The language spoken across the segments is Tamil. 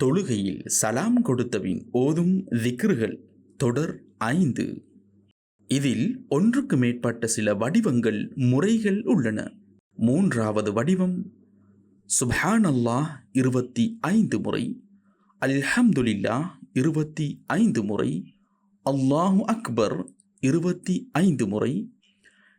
தொழுகையில் சலாம் கொடுத்தவின் ஓதும் திக்ருகள். தொடர் ஐந்து. இதில் ஒன்றுக்கு மேற்பட்ட சில வடிவங்கள் முறைகள் உள்ளன. மூன்றாவது வடிவம் சுப்ஹான் அல்லாஹ் இருபத்தி ஐந்து முறை அல்ஹம்துலில்லா இருபத்தி ஐந்து முறை அல்லாஹு அக்பர் இருபத்தி ஐந்து முறை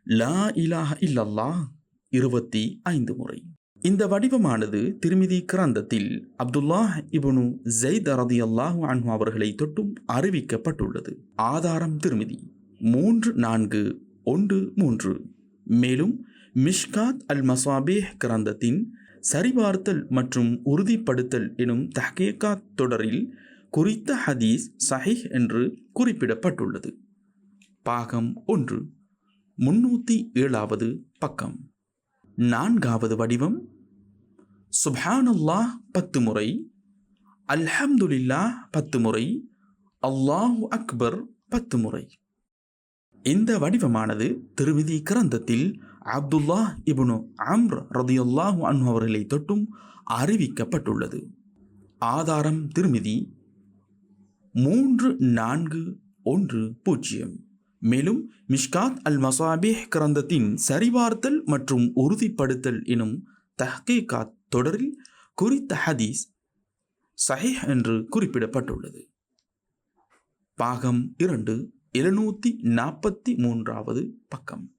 லா இலாஹ இல்லல்லாஹ் இருபத்தி ஐந்து முறை. இந்த வடிவமானது திருமிதி கிராந்தத்தில் அப்துல்லாஹ் இபனு ஜெயித் அரதி அல்லாஹு அன்ஹு அவர்களை தொட்டும் அறிவிக்கப்பட்டுள்ளது. ஆதாரம் திருமிதி மூன்று நான்கு ஒன்று மூன்று. மேலும் மிஷ்காத் அல் மசாபேஹ் கிராந்தத்தின் சரிபார்த்தல் மற்றும் உறுதிப்படுத்தல் எனும் தஹ்கீகாத் தொடரில் குறித்த ஹதீஸ் சஹிஹ் என்று குறிப்பிடப்பட்டுள்ளது. பாகம் ஒன்று. முன்னூற்றி ஏழாவது பக்கம். நான்காவது வடிவம் சுபானுல்லாஹ் பத்து முறை அல்ஹம்துலில்லா பத்து முறை அல்லாஹு அக்பர் பத்து முறை. இந்த வடிவமானது திருவிதி கிரந்தத்தில் அப்துல்லாஹ் இபுனு அம்ர் ரதியுல்லாஹு அன்ஹு அவர்களை தொட்டும் அறிவிக்கப்பட்டுள்ளது. ஆதாரம் திருமிதி மூன்று நான்கு ஒன்று பூஜ்ஜியம். மேலும் மிஷ்காத் அல் மசாபிஹ் கிரந்தத்தின் சரிபார்த்தல் மற்றும் உறுதிப்படுத்தல் எனும் தஹ்கீகாத் தொடரில் குறித்த ஹதீஸ் சஹிஹ் என்று குறிப்பிடப்பட்டுள்ளது. பாகம் இரண்டு எழுநூற்றி நாற்பத்தி மூன்றாவது பக்கம்.